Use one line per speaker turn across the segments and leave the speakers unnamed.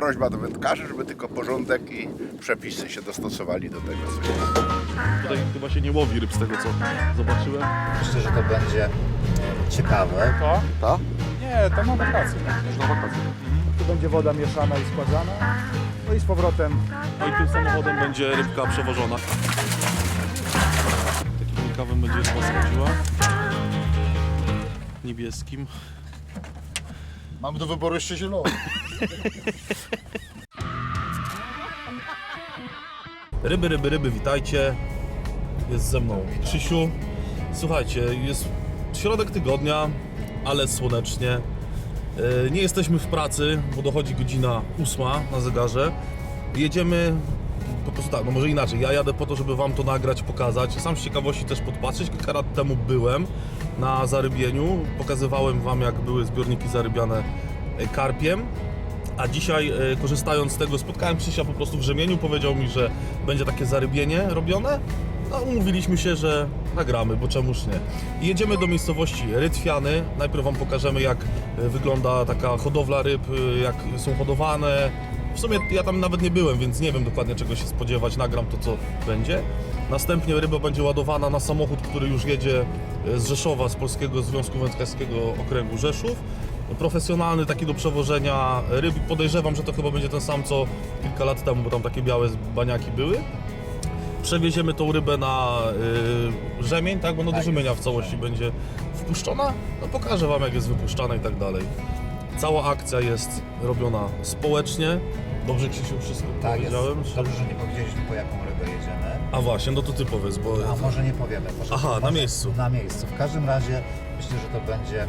prośba do wędkarzy, żeby tylko porządek i przepisy się dostosowali do tego, co jest.
Tutaj chyba się nie łowi ryb z tego co zobaczyłem.
Myślę, że to będzie ciekawe.
To?
Ta?
Nie, to na wakacje.
Już na wakacje.
Tu będzie woda mieszana i składzana. No i z powrotem
No i tym samochodem będzie rybka przewożona. Takim rękawem będzie ryba schodziła. Niebieskim.
Mamy do wyboru jeszcze zielony.
Ryby, ryby, ryby, witajcie. Jest ze mną Krzysiu. Słuchajcie, jest środek tygodnia, ale słonecznie. E, Nie jesteśmy w pracy, bo dochodzi godzina ósma na zegarze. Jedziemy po prostu tak, no może inaczej. Ja jadę po to, żeby Wam to nagrać, pokazać. Sam z ciekawości też podpatrzeć. Kilka lat temu byłem na zarybieniu. Pokazywałem Wam, jak były zbiorniki zarybiane e, karpiem. A dzisiaj, e, korzystając z tego, spotkałem Krzysia po prostu w rzemieniu. Powiedział mi, że będzie takie zarybienie robione. No, umówiliśmy się, że nagramy, bo czemuż nie. I jedziemy do miejscowości Rytwiany. Najpierw Wam pokażemy, jak e, wygląda taka hodowla ryb, e, jak są hodowane. W sumie ja tam nawet nie byłem, więc nie wiem dokładnie czego się spodziewać. Nagram to, co będzie. Następnie ryba będzie ładowana na samochód, który już jedzie z Rzeszowa, z Polskiego Związku Wędkarskiego Okręgu Rzeszów profesjonalny taki do przewożenia ryb. Podejrzewam, że to chyba będzie ten sam co kilka lat temu, bo tam takie białe baniaki były. Przewieziemy tą rybę na y, rzemień, tak? Bo no do
Tak
rzemienia w
jest.
całości będzie wpuszczona. No pokażę Wam jak jest wypuszczana i tak dalej. Cała akcja jest robiona społecznie. Dobrze Krzysiu wszystko
Tak jest.
powiedziałem?
Dobrze, że nie powiedzieliśmy po jaką rybę jedziemy.
A właśnie, no to Ty powiedz, bo...
A może nie powiemy. Może,
Aha, na
może
miejscu.
Na miejscu. W każdym razie myślę, że to będzie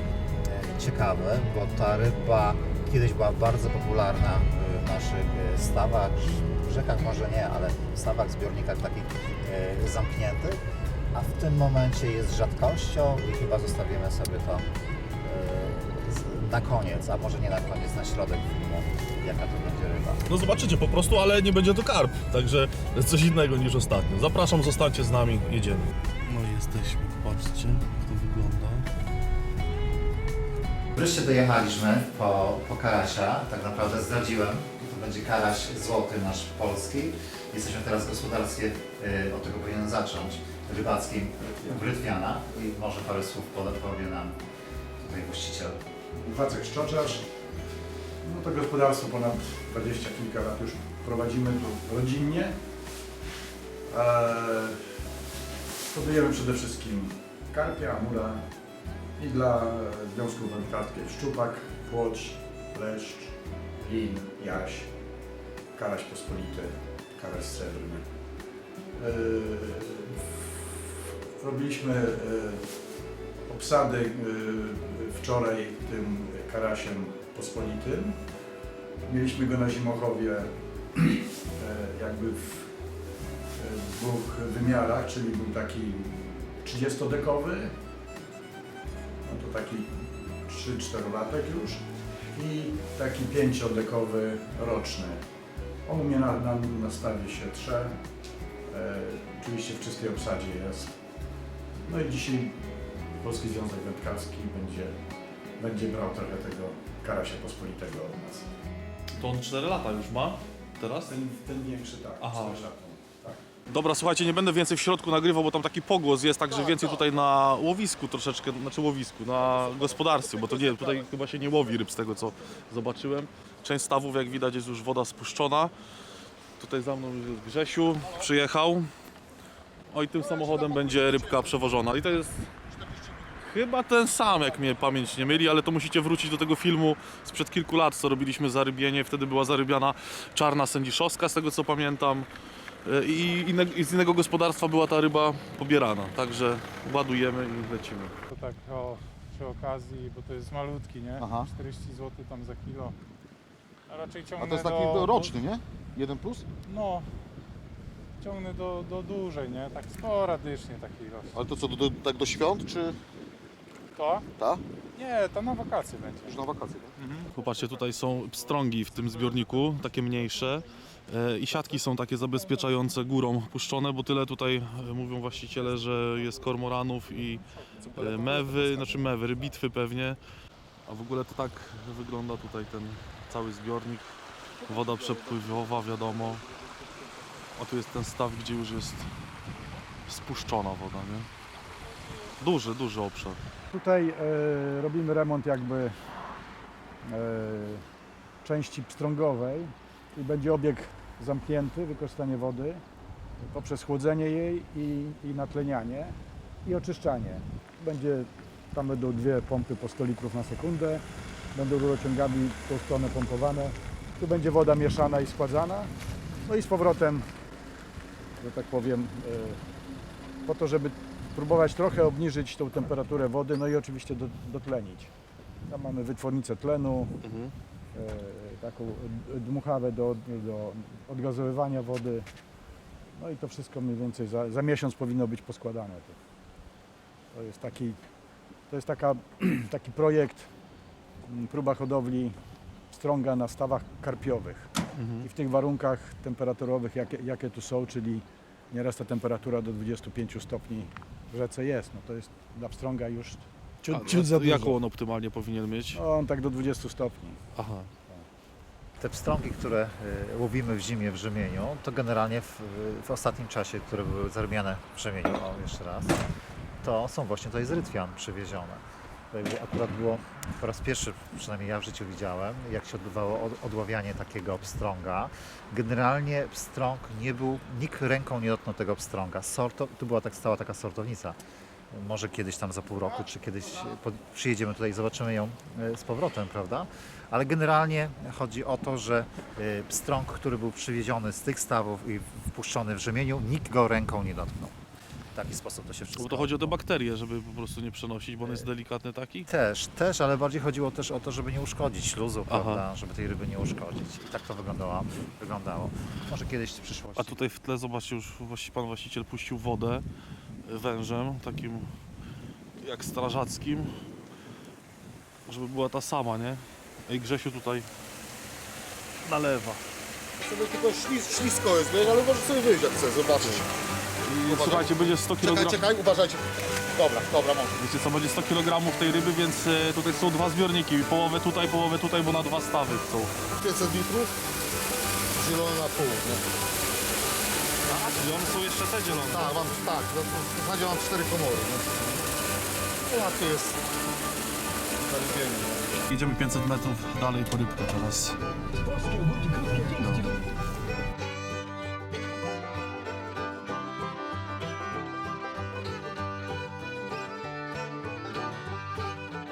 ciekawe, bo ta ryba kiedyś była bardzo popularna w naszych e, stawach, rzekach może nie, ale w stawach, zbiornikach takich e, zamkniętych, a w tym momencie jest rzadkością i chyba zostawimy sobie to e, na koniec, a może nie na koniec, na środek filmu, jaka to będzie ryba.
No zobaczycie po prostu, ale nie będzie to karp, także coś innego niż ostatnio. Zapraszam, zostańcie z nami, jedziemy. No i jesteśmy, patrzcie jak to wygląda.
Wreszcie dojechaliśmy po, po Karasia, tak naprawdę zdradziłem, to będzie Karaś złoty nasz polski. Jesteśmy teraz w gospodarstwie, y, od tego powinien zacząć, rybackim w Rytwiana i może parę słów poda- powie nam tutaj właściciel.
Wacek Szczoczarz. No to gospodarstwo ponad 20 kilka lat już prowadzimy tu rodzinnie. Eee, hodujemy przede wszystkim karpia, amura i dla związków wędkarskich szczupak, płoć, leszcz, lin, jaś, karaś pospolity, karaś srebrny. Eee, robiliśmy eee, obsady y, wczoraj tym karasiem pospolitym. Mieliśmy go na Zimochowie e, jakby w e, dwóch wymiarach, czyli był taki 30-dekowy, no to taki 3-4 latek już i taki 5-dekowy roczny. On u mnie na, na, na stawie się trze, e, oczywiście w czystej obsadzie jest. No i dzisiaj Polski Związek Wędkarski będzie, będzie brał trochę tego karasia pospolitego od nas.
To on 4 lata już ma teraz?
Ten, ten większy tak,
Aha.
czterolatny, tak.
Dobra, słuchajcie, nie będę więcej w środku nagrywał, bo tam taki pogłos jest, także więcej tutaj na łowisku troszeczkę, znaczy łowisku, na gospodarstwie, bo to nie, tutaj chyba się nie łowi ryb z tego co zobaczyłem. Część stawów, jak widać, jest już woda spuszczona. Tutaj za mną jest Grzesiu, przyjechał. O i tym samochodem będzie rybka przewożona. I to jest chyba ten sam, jak mnie pamięć nie myli, ale to musicie wrócić do tego filmu sprzed kilku lat, co robiliśmy zarybienie. Wtedy była zarybiana czarna sędziszowska, z tego co pamiętam. E, I, inne, I z innego gospodarstwa była ta ryba pobierana, także ładujemy i lecimy.
to tak o, przy okazji, bo to jest malutki, nie?
Aha.
40 zł tam za kilo. A raczej ciągnę
A to jest taki
do,
roczny, nie? Jeden plus?
No, ciągnę do, do dużej, nie? Tak sporadycznie takiej ilości.
Ale to co, do, do, tak do świąt, czy
To?
ta?
Nie, to na wakacje będzie.
Już na wakacje, tak?
Popatrzcie, tutaj są pstrągi w tym zbiorniku, takie mniejsze. E, I siatki są takie zabezpieczające górą puszczone, bo tyle tutaj e, mówią właściciele, że jest kormoranów i e, mewy, znaczy mewy, rybitwy pewnie. A w ogóle to tak wygląda tutaj ten cały zbiornik. Woda przepływowa, wiadomo. A tu jest ten staw, gdzie już jest spuszczona woda, nie? Duży, duży obszar.
Tutaj robimy remont jakby części pstrągowej i będzie obieg zamknięty, wykorzystanie wody poprzez chłodzenie jej i, i natlenianie i oczyszczanie. Będzie, tam będą dwie pompy po 100 litrów na sekundę, będą rurociągami w tą stronę pompowane. Tu będzie woda mieszana i składzana, no i z powrotem, że tak powiem, e, po to, żeby próbować trochę obniżyć tą temperaturę wody, no i oczywiście do, dotlenić. Tam mamy wytwornicę tlenu,
Mhm.
E, taką dmuchawę do, do odgazowywania wody. No i to wszystko mniej więcej za, za miesiąc powinno być poskładane. To, to jest taki, to jest taka, taki projekt, m, próba hodowli strąga na stawach karpiowych.
Mhm.
I w tych warunkach temperaturowych, jakie, jakie tu są, czyli nieraz ta temperatura do 25 stopni w rzece jest, no to jest dla pstrąga już ciut,
A,
ciut za dużo.
Jaką on optymalnie powinien mieć?
No, on tak do 20 stopni.
Aha.
Te pstrągi, które y, łowimy w zimie w Rzemieniu, to generalnie w, w ostatnim czasie, które były zarobione w Rzemieniu, o jeszcze raz, to są właśnie tutaj z Rytwian przywiezione. To jakby Akurat było po raz pierwszy, przynajmniej ja w życiu widziałem, jak się odbywało od- odławianie takiego pstrąga. Generalnie pstrąg nie był, nikt ręką nie dotknął tego pstrąga. Sorto, tu była tak stała taka sortownica. Może kiedyś tam za pół roku, czy kiedyś przyjedziemy tutaj i zobaczymy ją e, z powrotem, prawda? Ale generalnie chodzi o to, że pstrąg, który był przywieziony z tych stawów i wpuszczony w rzemieniu, nikt go ręką nie dotknął. W taki sposób to się wszystko...
Bo to chodzi o te bakterie, żeby po prostu nie przenosić, bo on jest delikatny taki?
Też, też, ale bardziej chodziło też o to, żeby nie uszkodzić śluzu,
Aha.
prawda? Żeby tej ryby nie uszkodzić. I tak to wyglądało. wyglądało. Może kiedyś w przyszłości.
A tutaj w tle, zobaczcie, już pan właściciel puścił wodę wężem, takim jak strażackim, żeby była ta sama, nie? I Grzesiu tutaj nalewa.
Sobie tylko ślis, ślisko jest, wiesz, ale możesz sobie wyjść jak chcesz, zobaczyć.
I słuchajcie, będzie 100
Czekaj,
kg.
czekaj, uważajcie. Dobra, dobra, mam.
Wiecie co, będzie 100 kg tej ryby, więc y, tutaj są dwa zbiorniki. Połowę tutaj, połowę tutaj, bo na dwa stawy chcą.
500 litrów, zielone na pół, nie?
I one są jeszcze te zielone.
Tak, mam, tak, no, w zasadzie mam cztery komory, nie? No, a tu jest?
Jedziemy 500 metrów dalej po rybkę teraz.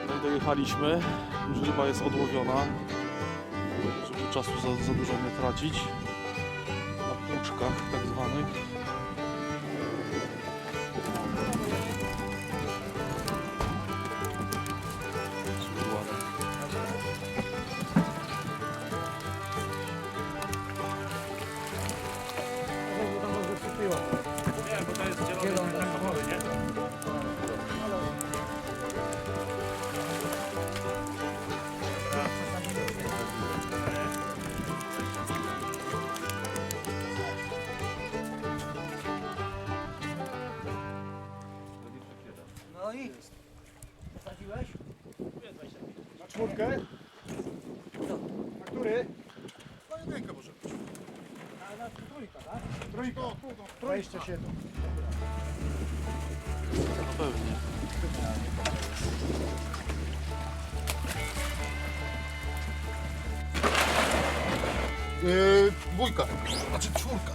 No dojechaliśmy. Już ryba jest odłowiona. Żeby czasu za, za dużo nie tracić. Na płuczkach tak
Na czwórkę? Na który?
No jedynkę może być.
Trójka. 27.
Na pewnie.
Yy, dwójka, znaczy czwórka.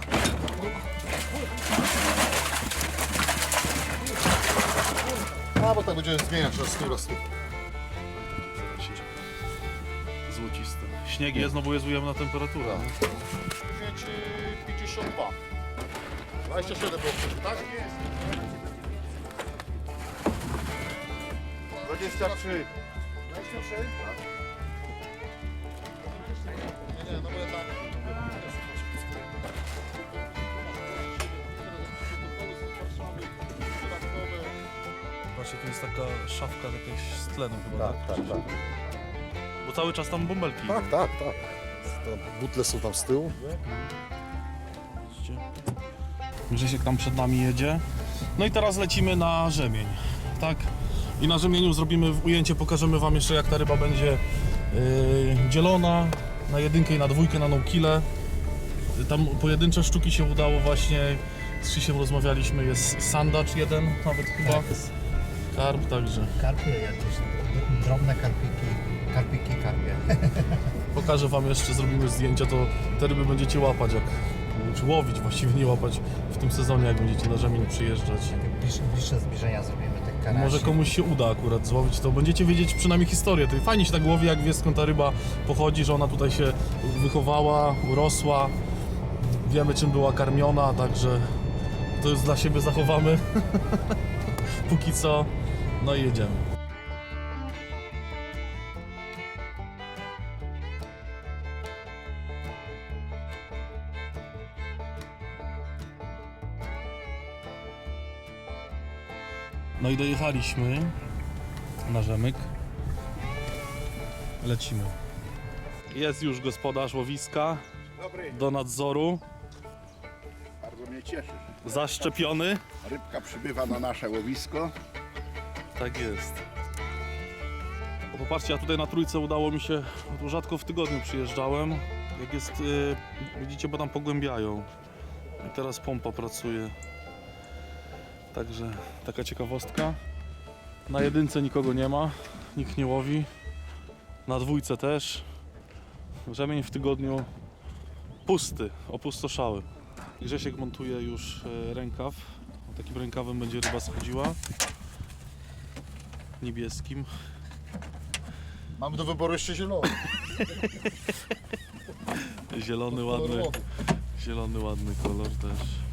A, bo tak będziemy zmieniać raz z tym, raz z
Śnieg jest, no bo jest ujemna temperatura. nie?
52. 27 było wcześniej, tak? 23.
23?
Nie, nie, no bo ja tam...
Właśnie to jest taka szafka jakaś z tlenem chyba,
Tak, tak, tak.
Bo cały czas tam bąbelki.
Tak, tak, tak. Butle są tam z tyłu.
Widzicie? Grzesiek tam przed nami jedzie. No i teraz lecimy na rzemień, tak? I na rzemieniu zrobimy ujęcie, pokażemy wam jeszcze jak ta ryba będzie yy, dzielona, na jedynkę i na dwójkę, na no-kile. Tam pojedyncze sztuki się udało właśnie, z Krzysiem rozmawialiśmy, jest sandacz jeden nawet chyba, karp także.
Karpie jakieś, drobne karpiki, karpiki, karpie.
Pokażę wam jeszcze, zrobimy zdjęcia, to te ryby będziecie łapać jak, czy łowić właściwie, nie łapać w tym sezonie, jak będziecie na rzemień przyjeżdżać.
Bliż, bliższe zbliżenia zrobimy tych karasi.
Może komuś się uda akurat złowić, to będziecie wiedzieć przynajmniej historię. To fajnie się tak łowi, jak wie skąd ta ryba pochodzi, że ona tutaj się wychowała, urosła. Wiemy czym była karmiona, także to już dla siebie zachowamy. Póki co. No i jedziemy. No i dojechaliśmy na Rzemyk. Lecimy. Jest już gospodarz łowiska
Dobry,
do nadzoru,
bardzo mnie cieszy.
zaszczepiony.
Rybka przybywa na nasze łowisko.
Tak jest. O, popatrzcie, ja tutaj na trójce udało mi się, tu rzadko w tygodniu przyjeżdżałem. Jak jest, y, widzicie, bo tam pogłębiają. I teraz pompa pracuje. Także taka ciekawostka. Na jedynce nikogo nie ma, nikt nie łowi. Na dwójce też. Rzemień w tygodniu pusty, opustoszały. Grzesiek montuje już e, rękaw. Takim rękawem będzie ryba schodziła niebieskim.
Mamy do wyboru jeszcze zielony.
Zielony ładny, zielony ładny kolor też.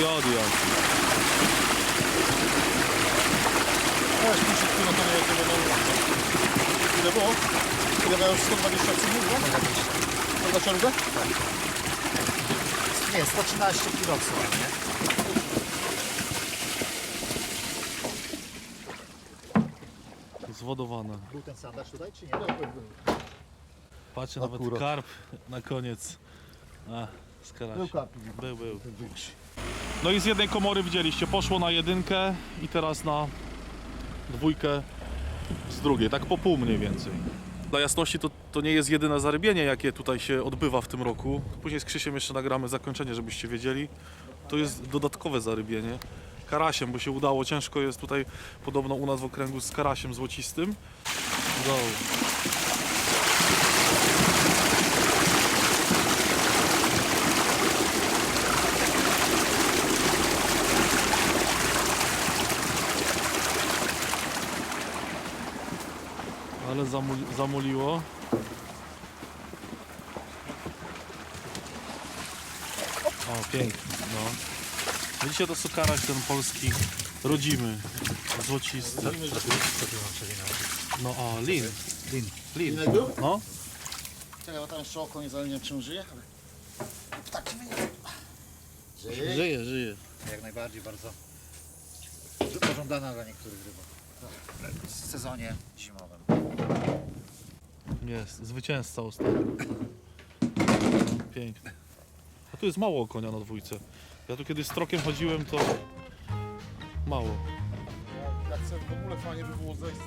I odjazd.
Weź pisze kilometry jakiego do Ile było? Ile miałem 120 cm? To za ciągle?
Nie, 113 kg nie?
Zwodowane.
Był ten sandacz tutaj, czy nie?
Patrzcie, nawet
Akurat.
karp na koniec. A, z karasia.
Był karp.
Był, był. No i z jednej komory widzieliście, poszło na jedynkę i teraz na dwójkę z drugiej, tak po pół mniej więcej. Dla jasności to, to nie jest jedyne zarybienie, jakie tutaj się odbywa w tym roku. Później z Krzysiem jeszcze nagramy zakończenie, żebyście wiedzieli. To jest dodatkowe zarybienie. Karasiem, bo się udało, ciężko jest tutaj podobno u nas w okręgu z karasiem złocistym. Go. Ale zamuli, zamuliło. O, pięknie, no. Widzicie, to sukaraś ten polski, rodzimy, złocisty. No, o, lin.
Lin.
Lin. No,
Czekaj, bo tam jeszcze oko nie znam, nie wiem czy on żyje, ale... Taki Żyje.
żyje, żyje.
Jak najbardziej bardzo pożądana dla niektórych rybak. W sezonie zimowym.
Jest, zwycięzca ostatnio. No, pięknie. A tu jest mało konia na dwójce. Ja tu kiedy z trokiem chodziłem, to mało.
Jak chcę w ogóle fajnie by było zejść.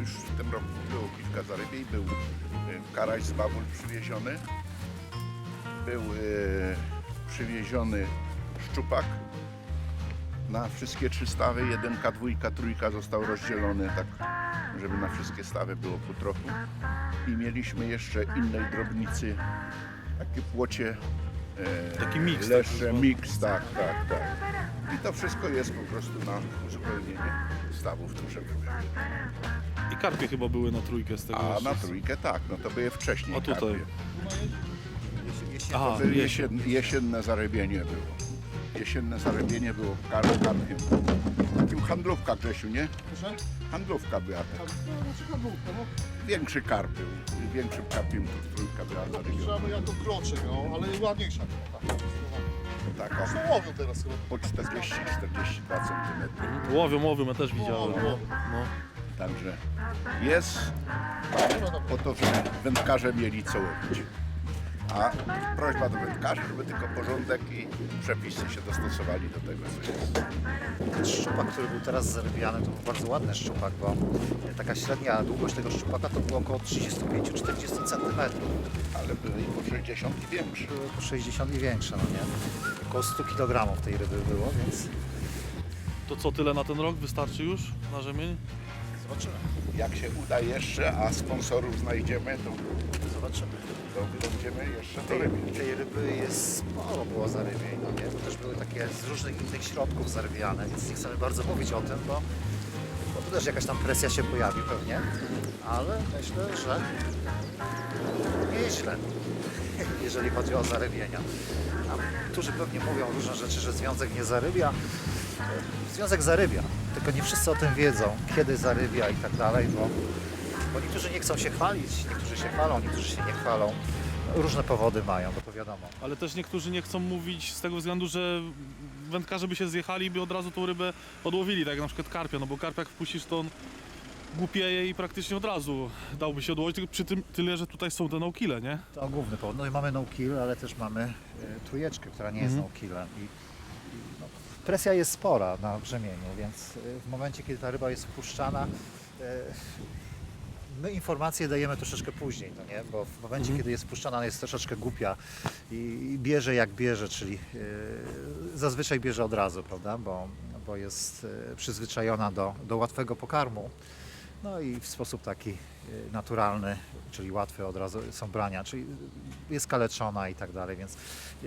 Już w tym roku było kilka zarybień. Był e, karaś z Babul przywieziony. Był e, przywieziony szczupak na wszystkie trzy stawy. Jedynka, dwójka, trójka został rozdzielony tak, żeby na wszystkie stawy było po trochu. I mieliśmy jeszcze innej drobnicy, takie płocie. E,
Taki miks, tak
Leszcze,
zwany.
miks, tak, tak, tak. I to wszystko jest po prostu na uzupełnienie stawów troszeczkę.
I karpie chyba były na trójkę z tego.
A
jeszcze.
na trójkę tak, no to były wcześniej.
A tutaj?
karpie.
Aha,
To były
jesień.
jesien, jesienne zarybienie było. Jesienne zarybienie było kar karpiem. Takim handlówka Grzesiu, nie?
Proszę?
Handlówka była
no, na przykład główka, no.
Większy karp był. Większym karpiem to trójka była
Trzeba
zarybiona.
by jako kroczek, no, ale ładniejsza. Tak,
Taka
Co łowią teraz chyba?
po 40-42 cm.
Łowią, łowią, ja też widziałem. No, no.
Także jest po to, żeby wędkarze mieli co łowić. A prośba do wędkarzy, żeby tylko porządek i przepisy się dostosowali do tego, co jest.
Ten szczupak, który był teraz zarybiany, to był bardzo ładny szczupak, bo taka średnia długość tego szczupaka to było około 35-40 cm.
Ale były i po 60 i większe.
Były po 60 i większe, no nie? Około 100 kg tej ryby było, więc
To co, tyle na ten rok? Wystarczy już na rzemień?
zobaczymy.
Jak się uda jeszcze, a sponsorów znajdziemy, to,
Zobaczymy.
To będziemy jeszcze
Tej,
robić.
tej ryby jest sporo było zarybień, no nie? Też były takie z różnych innych środków zarybiane, więc nie chcemy bardzo mówić o tym, bo, bo tu też jakaś tam presja się pojawi pewnie, ale myślę, że nieźle, jeżeli chodzi o zarybienia. A którzy pewnie mówią różne rzeczy, że związek nie zarybia. Związek zarybia, tylko nie wszyscy o tym wiedzą, kiedy zarybia i tak dalej, bo, bo niektórzy nie chcą się chwalić, niektórzy się chwalą, niektórzy się nie chwalą. Różne powody mają, to, to wiadomo.
Ale też niektórzy nie chcą mówić z tego względu, że wędkarze by się zjechali i by od razu tą rybę odłowili, tak jak na przykład karpia, no bo karpia jak wpuścisz to on głupieje i praktycznie od razu dałby się odłowić, tylko przy tym tyle, że tutaj są te no-kille, nie?
To główny powód. No i mamy no kill, ale też mamy trójeczkę, która nie jest
Mhm.
no killem. I, i no, presja jest spora na brzemieniu, więc e, w momencie, kiedy ta ryba jest wpuszczana, e, my informacje dajemy troszeczkę później, no nie? bo w momencie,
Mhm.
kiedy jest wpuszczana, ona jest troszeczkę głupia i, i bierze jak bierze, czyli e, zazwyczaj bierze od razu, prawda, bo, bo jest e, przyzwyczajona do, do łatwego pokarmu. No i w sposób taki e, naturalny, czyli łatwy od razu są brania, czyli jest kaleczona i tak dalej, więc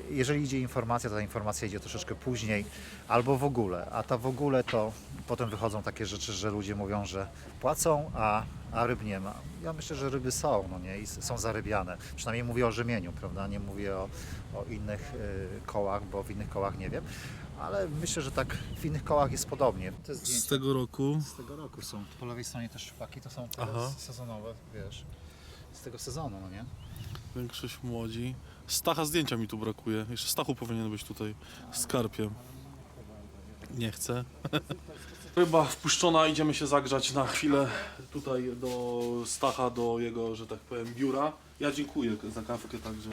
jeżeli idzie informacja, to ta informacja idzie troszeczkę później albo w ogóle, a ta w ogóle to potem wychodzą takie rzeczy, że ludzie mówią, że płacą, a, a ryb nie ma. Ja myślę, że ryby są, no nie, i są zarybiane. Przynajmniej mówię o rzemieniu, prawda, nie mówię o, o innych y, kołach, bo w innych kołach nie wiem, ale myślę, że tak w innych kołach jest podobnie. Te
Z tego roku
z tego roku są. Po lewej stronie te szczupaki to są
Aha.
teraz sezonowe, wiesz, z tego sezonu, no nie?
większość młodzi. Stacha zdjęcia mi tu brakuje. Jeszcze Stachu powinien być tutaj z karpiem. Nie chcę. Ryba wpuszczona, idziemy się zagrzać na chwilę tutaj do Stacha, do jego, że tak powiem, biura. Ja dziękuję za kawkę także.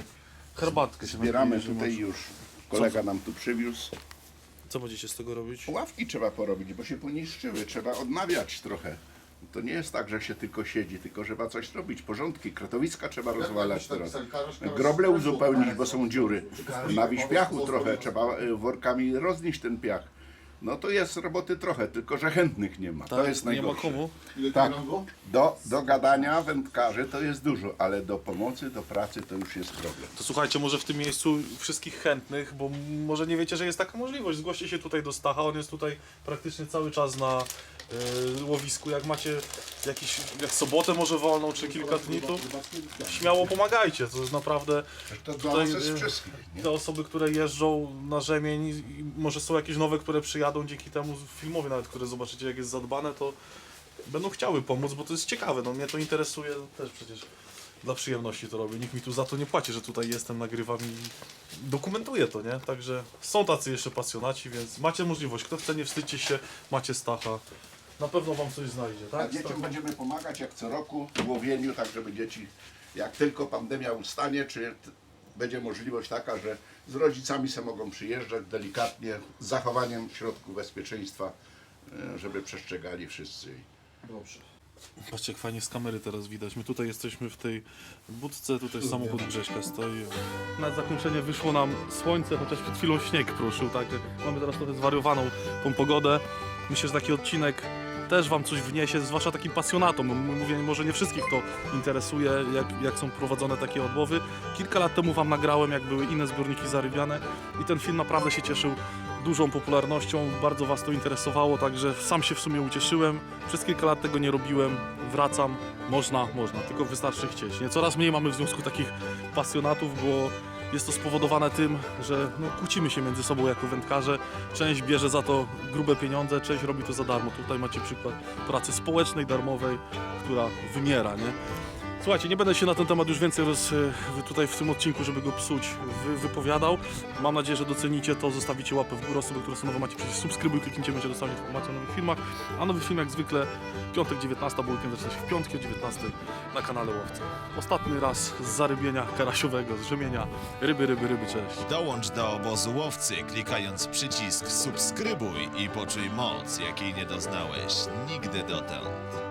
Herbatkę się
Zbieramy
napiję, że
tutaj już. Kolega nam tu przywiózł.
Co będziecie z tego robić?
Ławki trzeba porobić, bo się poniszczyły. Trzeba odnawiać trochę. To nie jest tak, że się tylko siedzi, tylko trzeba coś robić. Porządki, kretowiska trzeba rozwalać teraz. Groble uzupełnić, bo są dziury. Na wiśpiachu trochę trzeba y, workami roznieść ten piach. No to jest roboty trochę, tylko że chętnych nie ma. To jest
Tak, nie ma
najgorsze.
komu.
Tak, do, do gadania wędkarzy to jest dużo, ale do pomocy, do pracy to już jest problem.
To słuchajcie, może w tym miejscu wszystkich chętnych, bo m- może nie wiecie, że jest taka możliwość. Zgłoście się tutaj do Stacha, on jest tutaj praktycznie cały czas na y, łowisku. Jak macie jakiś, jak sobotę może wolną, czy kilka dni, to śmiało pomagajcie. To jest naprawdę
To
Tutaj,
dla nas jest
y,
wszystkich. Nie?
te osoby, które jeżdżą na rzemień i może są jakieś nowe, które przyjadą dzięki temu filmowi nawet, które zobaczycie jak jest zadbane, to będą chciały pomóc, bo to jest ciekawe. No mnie to interesuje też przecież. Dla przyjemności to robię. Nikt mi tu za to nie płaci, że tutaj jestem, nagrywam i dokumentuję to, nie? Także są tacy jeszcze pasjonaci, więc macie możliwość. Kto chce, nie wstydźcie się, macie Stacha. Na pewno wam coś znajdzie,
A
tak?
dzieciom będziemy pomagać jak co roku w łowieniu, tak żeby dzieci, jak tylko pandemia ustanie, czy t- będzie możliwość taka, że z rodzicami se mogą przyjeżdżać delikatnie, z zachowaniem środków bezpieczeństwa, e, żeby przestrzegali wszyscy.
Dobrze. Patrzcie, jak fajnie z kamery teraz widać. My tutaj jesteśmy w tej budce, tutaj samochód Grześka stoi. Na zakończenie wyszło nam słońce, chociaż przed chwilą śnieg pruszył, tak? Mamy teraz trochę zwariowaną tą pogodę. Myślę, że taki odcinek też Wam coś wniesie, zwłaszcza takim pasjonatom. Mówię, może nie wszystkich to interesuje, jak, jak są prowadzone takie odłowy. Kilka lat temu Wam nagrałem, jak były inne zbiorniki zarybiane i ten film naprawdę się cieszył dużą popularnością, bardzo Was to interesowało, także sam się w sumie ucieszyłem. Przez kilka lat tego nie robiłem, wracam, można, można, tylko wystarczy chcieć. Nie? Coraz mniej mamy w związku takich pasjonatów, bo jest to spowodowane tym, że no, kłócimy się między sobą jako wędkarze. Część bierze za to grube pieniądze, część robi to za darmo. Tutaj macie przykład pracy społecznej, darmowej, która wymiera, nie? Słuchajcie, nie będę się na ten temat już więcej roz, wy- tutaj w tym odcinku, żeby go psuć, wy, wypowiadał. Mam nadzieję, że docenicie to, zostawicie łapę w górę. Osoby, które są nowe, macie przecież subskrybuj, kliknijcie, będziecie dostawać informacje o nowych filmach. A nowy film jak zwykle piątek 19, bo weekend zaczyna się w piątki o 19. na kanale Łowcy. Ostatni raz z zarybienia karasiowego, z rzemienia ryby, ryby, ryby, cześć.
Dołącz do obozu łowcy klikając przycisk subskrybuj i poczuj moc, jakiej nie doznałeś nigdy dotąd.